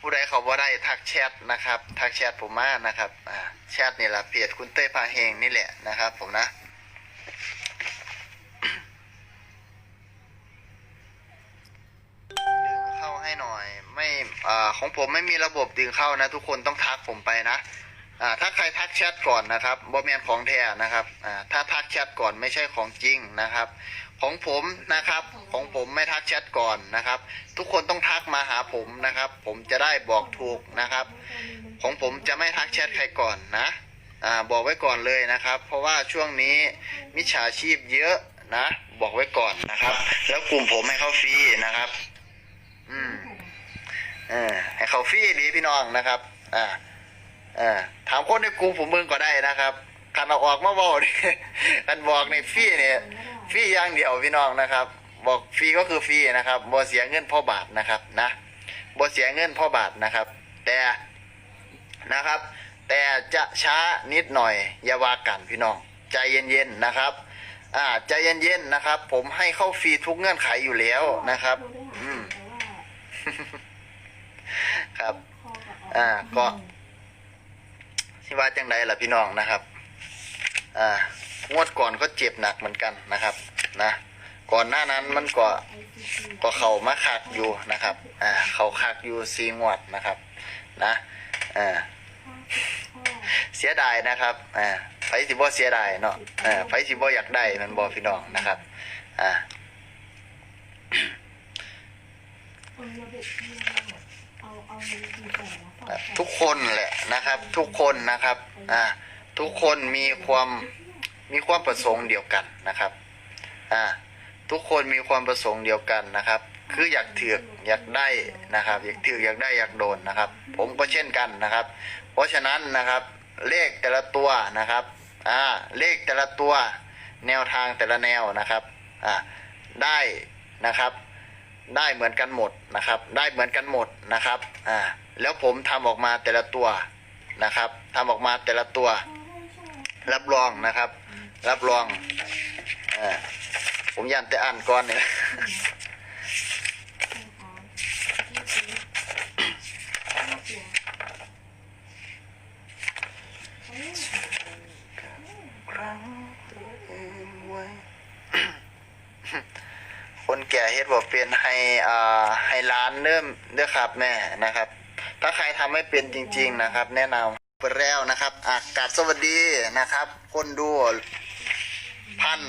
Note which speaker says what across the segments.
Speaker 1: ผู้ใดเขาบ่ได้ทักแชทนะครับ ทักแชทผมมานะครับอ่าแชทนี่แหละเพจคุณเต้พาเฮงนี่แหละนะครับ ผมนะดึงเข้าให้หน่อย ไม่อ่าของผมไม่มีระบบดึงเข้านะ ทุกคนต้องทักผมไปนะ อ่าถ้าใครทักแชทก่อนนะครับบอแมนของแท้นะครับอ่าถ้าทักแชทก่อนไม่ใช่ของจริงนะครับ ของผมนะครับของผมไม่ทักแชทก่อนนะครับ ทุกคนต้องทักมาหาผมนะครับ ผมจะได้บอกถูกนะครับ ของผมจะไม่ทักแชทใครก่อนนะอ่าบอกไว้ก่อนเลยนะครับ เพราะว่าช่วงนี้มิจฉาชีพเยอะนะ บอกไว้ก่อนนะครับ แล้วกลุ่มผมให้เขาฟรีนะครับ อืมเออให้เขาฟรีดีพี่น้องนะครับ อ่า อ่าถามคนในกลุ่มผมเบิ่งก็ได้นะครับคันเอาออกมาบอกนี่คันบอกในฟรีเนี่ยฟรีอย่างเดียวพี่น้องนะครับ บอกฟรีก็คือฟรีนะครับบ่เสียเงินพ่อบาทนะครับนะบ่เสียเงินพ่อบาทนะครับ แต่นะครับ แต่จะช้านิดหน่อยอย่าว่ากันพี่น้อง ใจเย็นๆนะครับอ่าใจเย็นๆนะครับ ผมให้เข้าฟรีทุกเงื่อนไขอยู่แล้วนะครับ อืมครับ อ่าก็ ที่ว่าจังไดล่ะพี่น้องนะครับอ่างวดก่อนก็เจ็บหนักเหมือนกันนะครับนะก่อนหน้านั้นมันก็ก็เข่ามาคักอยู่นะครับอ่าเข่าคักอยู่ซีงวดนะครับนะอ่าเสียดายนะครับอ่าไฟสิบ่เสียดายเนาะอ่าไฟสิบ่อยากได้มันบ่พี่น้องนะครับอ่า ทุกคนแหละนะครับ ทุกคนนะครับอ่าทุกคนมีความมีความประสงค์เดียวกันนะครับอ่าทุกคนมีความประสงค์เดียวกันนะครับ คืออยากถือกอยากได้นะครับ อยากถือกอยากได้อยากโดนนะครับ ผมก็เช่นกันนะครับ เพราะฉะนั้นนะครับ เลขแต่ละตัวนะครับอ่าเลขแต่ละตัว แนวทางแต่ละแนวนะครับอ่าได้นะครับ ได้เหมือนกันหมดนะครับ ได้เหมือนกันหมดนะครับอ่าแล้วผมทำออกมาแต่ละตัวนะครับทำออกมาแต่ละตัว รับรองนะครับ รับรองอ่าผมยันแต่อ่านก่อนเนี่ย คนแก่ เฮ็ดบ่เป็นให้อ่าให้ร้านเริ่มเด้อครับแม่นะครับ ถ้าใครทำไม่เป็นจริง ๆนะครับ แนะนำเปิดแล้วนะครับอากาศสวัสดีนะครับ คนดูพัน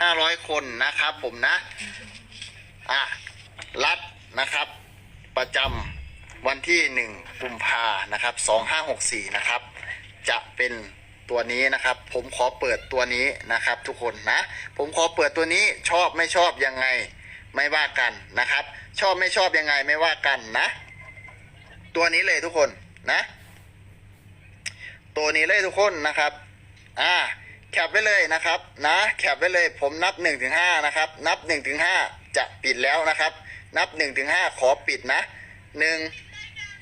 Speaker 1: ห้าร้อยคนนะครับ ผมนะอะรัดนะครับ ประจำวันที่หนึ่งกุมภานะครับสองห้าหกสี่นะครับ จะเป็นตัวนี้นะครับ ผมขอเปิดตัวนี้นะครับ ทุกคนนะ ผมขอเปิดตัวนี้ชอบไม่ชอบยังไง ไม่ว่ากันนะครับ ชอบไม่ชอบยังไงไม่ว่ากันนะ ตัวนี้เลยทุกคนนะ ตัวนี้เลยทุกคนนะครับ อ่าแคปไว้เลยนะครับ นะแคปไว้เลยผมนับ1นถึงหนะครับ นับ1นถึงหจะปิดแล้วนะครับ นับ1นถึงหขอปิดนะหนึ่ง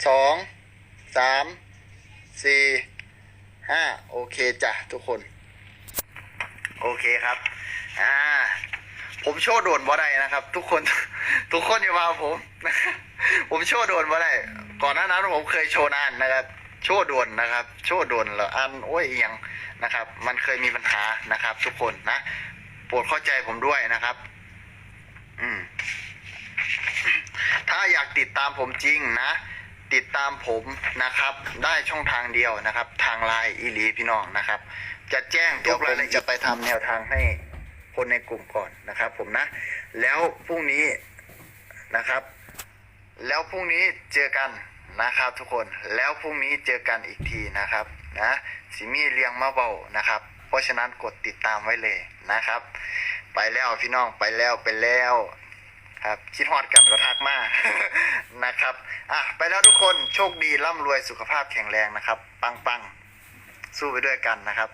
Speaker 1: สองสามสี่ห้าโอเคจ้ะทุกคน โอเคครับ อ่า ผมโชว์โดนบ่ได้นะครับ ทุกคนทุกคนอย่ามาผม ผมโชว์โดนบ่ได้ก่อนหน้านั้นผมเคยโชว์นานนะครับ โชว์โดนนะครับ โชว์โดนแล้วอันโอ้ยอยังนะครับ มันเคยมีปัญหานะครับ ทุกคนนะโปรดเข้าใจผมด้วยนะครับ อืม ถ้าอยากติดตามผมจริงนะติดตามผมนะครับ ได้ช่องทางเดียวนะครับ ทางไลน์อีลีพี่น้องนะครับ จะแจ้งทุกรายละเอียดจะไปทำแนวทางให้ คนในกลุ่มก่อนนะครับ ผมนะ แล้วพรุ่งนี้นะครับ แล้วพรุ่งนี้เจอกันนะครับ ทุกคนแล้วพรุ่งนี้เจอกันอีกทีนะครับนะสิมีเรียงมาเบานะครับ เพราะฉะนั้นกดติดตามไว้เลยนะครับ ไปแล้วพี่น้องไปแล้วไปแล้วครับคิดฮอดกันก็ทักมานะครับอะไปแล้วทุกคนโชคดีร่ำรวยสุขภาพแข็งแรงนะครับ ปังปังสู้ไปด้วยกันนะครับ